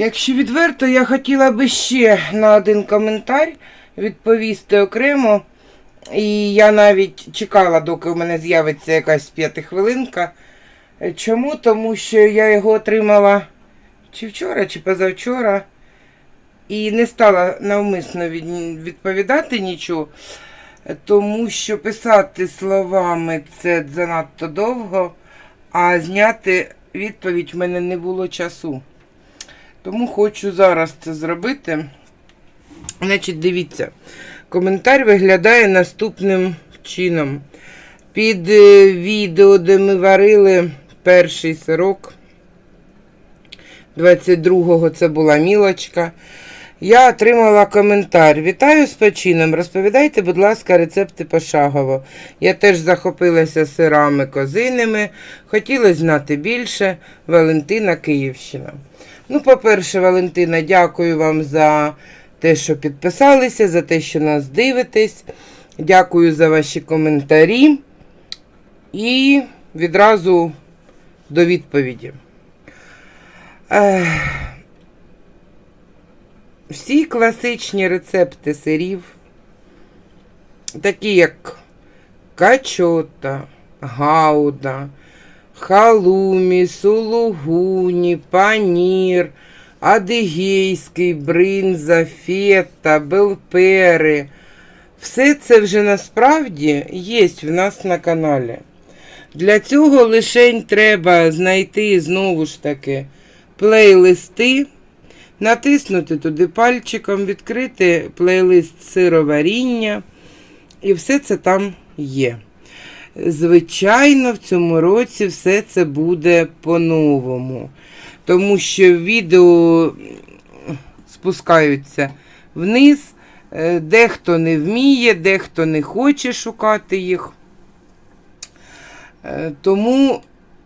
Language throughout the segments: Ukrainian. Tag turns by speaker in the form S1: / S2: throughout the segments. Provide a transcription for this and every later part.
S1: Якщо відверто, я хотіла би ще на один коментар відповісти окремо. І я навіть чекала, доки у мене з'явиться якась п'ятихвилинка. Чому? Тому що я його отримала чи вчора, чи позавчора. І не стала навмисно відповідати нічого, тому що писати словами це занадто довго, а зняти відповідь в мене не було часу. Тому хочу зараз це зробити. Значить, дивіться, коментар виглядає наступним чином. Під е, відео, де ми варили перший сирок, 22-го це була мілочка. Я отримала коментар. Вітаю з печином. Розповідайте, будь ласка, рецепти пошагово. Я теж захопилася сирами козиними. Хотіла знати більше. Валентина Київщина. Ну, по-перше, Валентина, дякую вам за те, що підписалися, за те, що нас дивитесь. Дякую за ваші коментарі. І відразу до відповіді. Ех, всі класичні рецепти сирів, такі як качота, гауда, халумі, сулугуні, панір, адигейський, бринза, фета, белпери. Все це вже насправді є в нас на каналі. Для цього лише треба знайти знову ж таки плейлисти, натиснути туди пальчиком, відкрити плейлист сироваріння. І все це там є. Звичайно, в цьому році все це буде по-новому. Тому що відео спускаються вниз. Е, Дехто не вміє, дехто не хоче шукати їх. Е, Тому,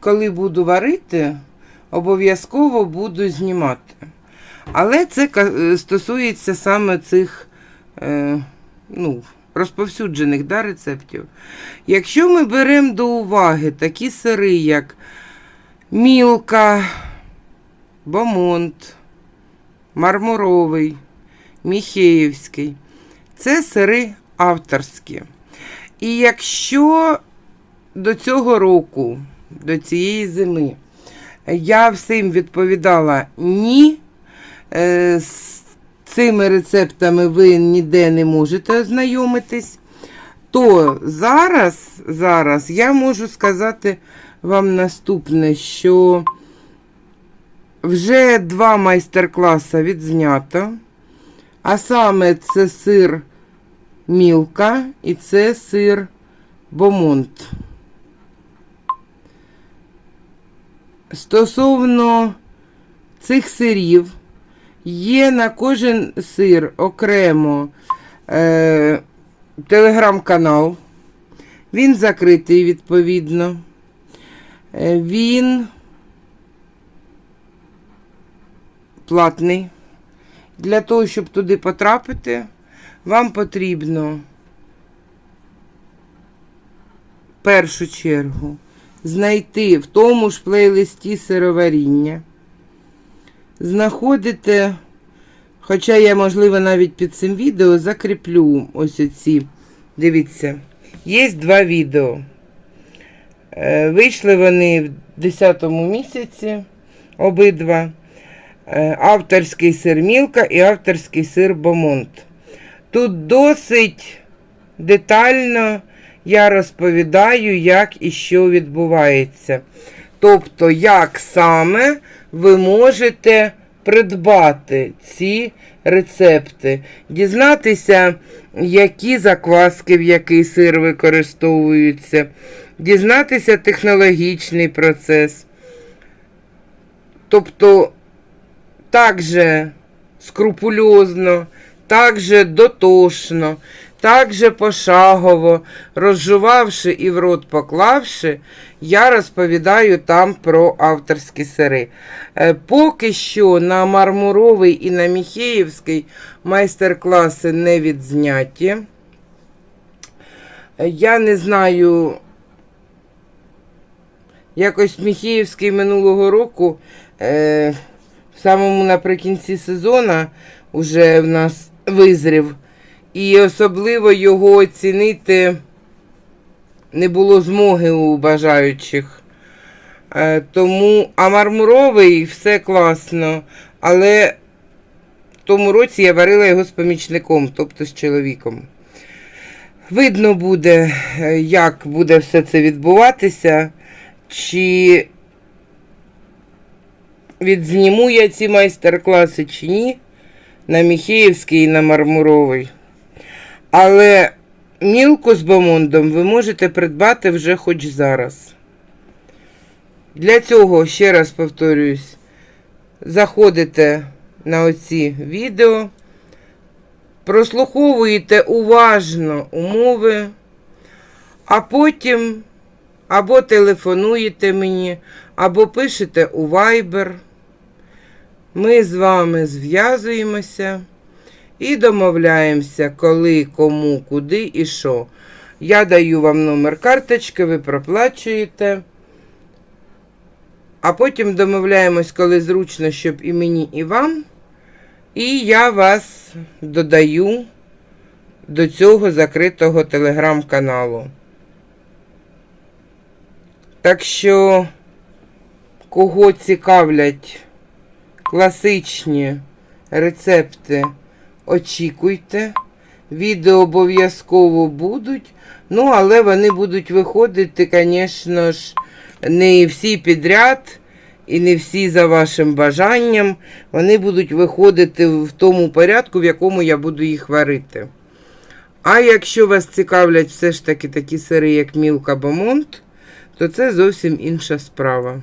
S1: коли буду варити, обов'язково буду знімати. Але це е, стосується саме цих е, ну, розповсюджених да, рецептів. Якщо ми беремо до уваги такі сири, як мілка, бомонт, мармуровий, міхеївський, це сири авторські. І якщо до цього року, до цієї зими, я всім відповідала ні. Е, З цими рецептами ви ніде не можете ознайомитись, то зараз, зараз я можу сказати вам наступне, що вже два майстер-класи відзнято. А саме це сир мілка і це сир бомонт. Стосовно цих сирів, є на кожен сир окремо е, телеграм-канал. Він закритий відповідно. Е, він платний. Для того, щоб туди потрапити, вам потрібно в першу чергу знайти в тому ж плейлисті сироваріння. Знаходите, хоча я, можливо, навіть під цим відео закріплю ось оці. Дивіться, є два відео. Е, Вийшли вони в 10 місяці обидва. Е, Авторський сир Мілка і авторський сир Бомонт. Тут досить детально я розповідаю, як і що відбувається. Тобто, як саме ви можете придбати ці рецепти, дізнатися, які закваски в який сир використовуються, дізнатися технологічний процес. Тобто, так же скрупульозно, так же дотошно, Так же пошагово, розжувавши і в рот поклавши, я розповідаю там про авторські сири. Е, Поки що на Мармуровий і на Міхеївський майстер-класи не відзняті. Е, Я не знаю, якось Міхеївський минулого року, е, в самому наприкінці сезону, уже в нас визрів. І особливо його оцінити не було змоги у бажаючих. Е, Тому, а мармуровий все класно. Але в тому році я варила його з помічником, тобто з чоловіком. Видно буде, е, як буде все це відбуватися, чи відзніму я ці майстер-класи, чи ні, на Міхеївський і на Мармуровий. Але мілку з бомондом ви можете придбати вже хоч зараз. Для цього, ще раз повторююсь, заходите на оці відео, прослуховуєте уважно умови, а потім або телефонуєте мені, або пишете у Viber. Ми з вами зв'язуємося і домовляємося, коли, кому, куди і що. Я даю вам номер карточки, ви проплачуєте. А потім домовляємось, коли зручно, щоб і мені, і вам. І я вас додаю до цього закритого телеграм-каналу. Так що, кого цікавлять класичні рецепти, очікуйте. Відео обов'язково будуть. Ну, але вони будуть виходити, звісно ж, не всі підряд і не всі за вашим бажанням. Вони будуть виходити в тому порядку, в якому я буду їх варити. А якщо вас цікавлять все ж таки такі сири, як Мілка Бомонт, то це зовсім інша справа.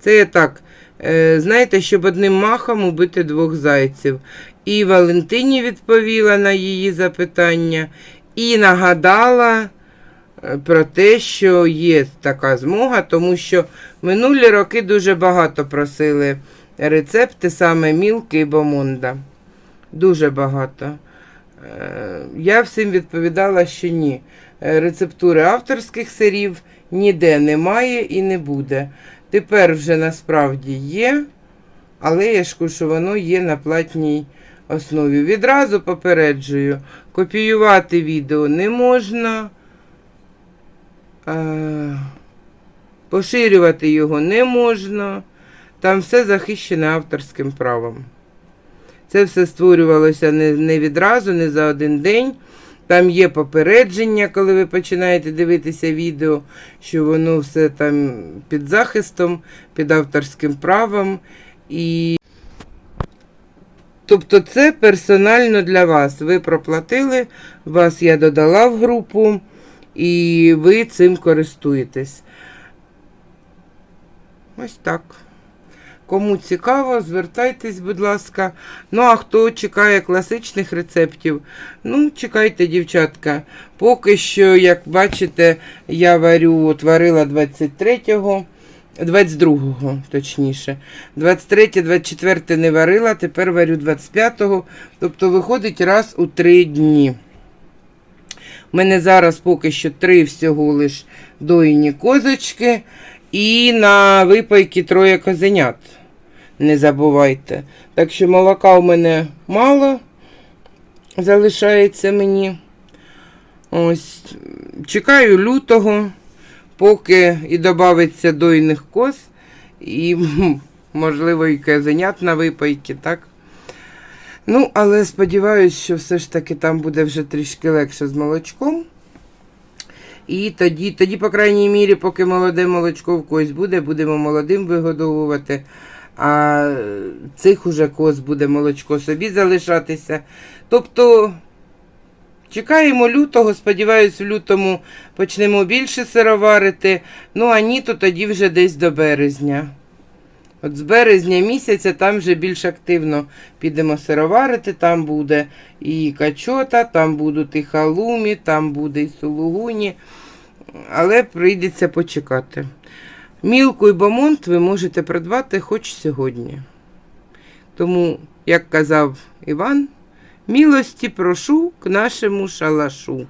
S1: Це я так, е, знаєте, щоб одним махом убити двох зайців. І Валентині відповіла на її запитання, і нагадала е, про те, що є така змога, тому що минулі роки дуже багато просили рецепти саме Мілки і Бомонда. Дуже багато. Е, Я всім відповідала, що ні. Е, Рецептури авторських сирів ніде немає і не буде. Тепер вже насправді є, але я ж кажу, що воно є на платній основі. Відразу попереджую, копіювати відео не можна, поширювати його не можна. Там все захищене авторським правом. Це все створювалося не, не відразу, не за один день. Там є попередження, коли ви починаєте дивитися відео, що воно все там під захистом, під авторським правом. І тобто це персонально для вас. Ви проплатили, вас я додала в групу, і ви цим користуєтесь. Ось так. Кому цікаво, звертайтесь, будь ласка. Ну, а хто чекає класичних рецептів, ну, чекайте, дівчатка. Поки що, як бачите, я варю, варила 23-го, 22-го, точніше. 23-24 не варила, тепер варю 25-го. Тобто виходить раз у 3 дні. У мене зараз поки що три всього лиш дойні козочки. І на випайки троє козенят. Не забувайте. Так що молока у мене мало залишається мені. Ось. Чекаю лютого, поки і додається дойних коз, і, можливо, і козенят на випайки, так? Ну, але сподіваюся, що все ж таки там буде вже трішки легше з молочком. І тоді, тоді, по крайній мірі, поки молоде молочко в когось буде, будемо молодим вигодовувати. А цих уже коз буде молочко собі залишатися. Тобто чекаємо лютого, сподіваюсь, в лютому почнемо більше сироварити. Ну, а ні, то тоді вже десь до березня. От з березня місяця там вже більш активно підемо сироварити, там буде і качота, там будуть і халумі, там буде і сулугуні, але прийдеться почекати. Мілку і бомонт ви можете придбати хоч сьогодні. Тому, як казав Іван, милості прошу к нашему шалашу.